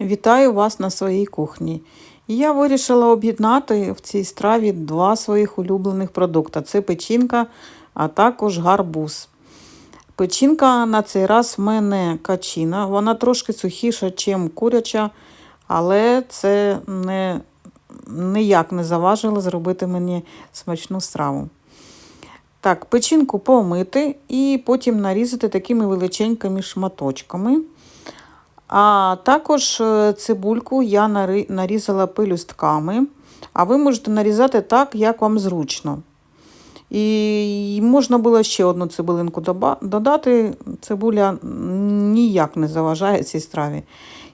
Вітаю вас на своїй кухні. Я вирішила об'єднати в цій страві два своїх улюблених продукти: це печінка, а також гарбуз. Печінка на цей раз в мене качина, вона трошки сухіша, ніж куряча, але це не, ніяк не заважило зробити мені смачну страву. Так, печінку помити і потім нарізати такими величенькими шматочками. А також е, цибульку я нарізала пелюстками, а ви можете нарізати так, як вам зручно. І можна було ще одну цибулинку додати. Цибуля ніяк не заважає цій страві.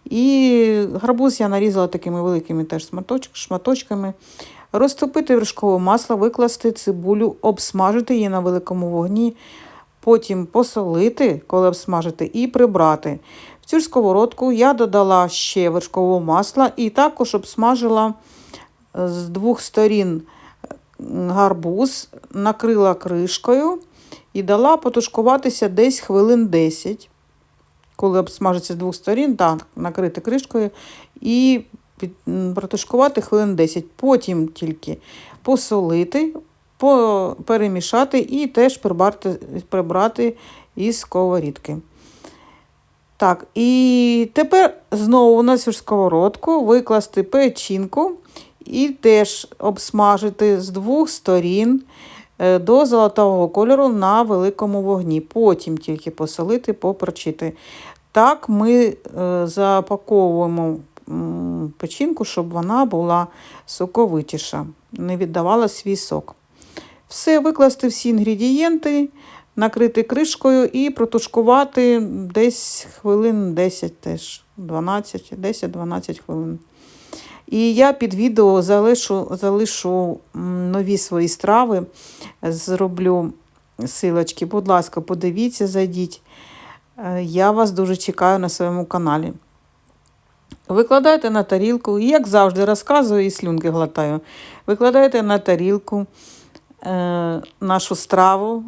І гарбуз я нарізала такими великими теж шматочками. Розтопити вершкове масло, викласти цибулю, обсмажити її на великому вогні, потім посолити, коли обсмажити, і прибрати. Цю сковородку я додала ще вершкового масла і також обсмажила е, з двох сторін гарбуз, накрила кришкою і дала потушкуватися десь хвилин 10. Коли обсмажиться з двох сторін, так, накрити кришкою і протушкувати хвилин 10. Потім тільки посолити, по- перемішати і теж прибрати, прибрати із сковорідки. Так, і тепер знову нас у сковородку викласти печінку і теж обсмажити з двох сторін е, до золотого кольору на великому вогні. Потім тільки посолити, поперчити. Так ми е, запаковуємо печінку, щоб вона була соковитіша, не віддавала свій сок. Все, викласти всі інгредієнти, накрити кришкою і протушкувати десь хвилин 10 теж, 12, 10-12 хвилин. І я під відео залишу, залишу нові свої страви, зроблю силочки. Будь ласка, подивіться, зайдіть. Е, Я вас дуже чекаю на своєму каналі. Викладайте на тарілку, і, як завжди розказую і слюнки глотаю. Викладайте на тарілку е, нашу страву.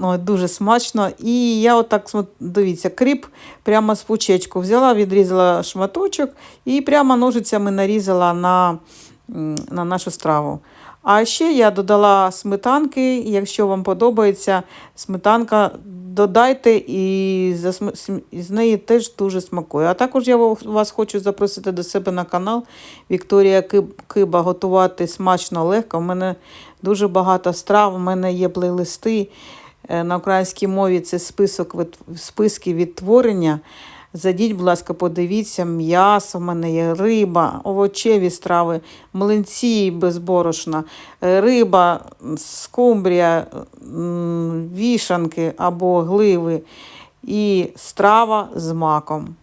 Ой, дуже смачно. І я отак, дивіться, кріп прямо з пучечку взяла, відрізала шматочок і прямо ножицями нарізала на, на нашу страву. А ще я додала сметанки. Якщо вам подобається сметанка, додайте і з неї теж дуже смакує. А також я вас хочу запросити до себе на канал Вікторія Киба готувати смачно легко. У мене дуже багато страв, у мене є плейлисти. Е, На українській мові це список списки відтворення. Зайдіть, будь ласка, подивіться, м'ясо в мене є, риба, овочеві страви, млинці без борошна, е, риба, скумбрія, вішанки або гливи і страва з маком.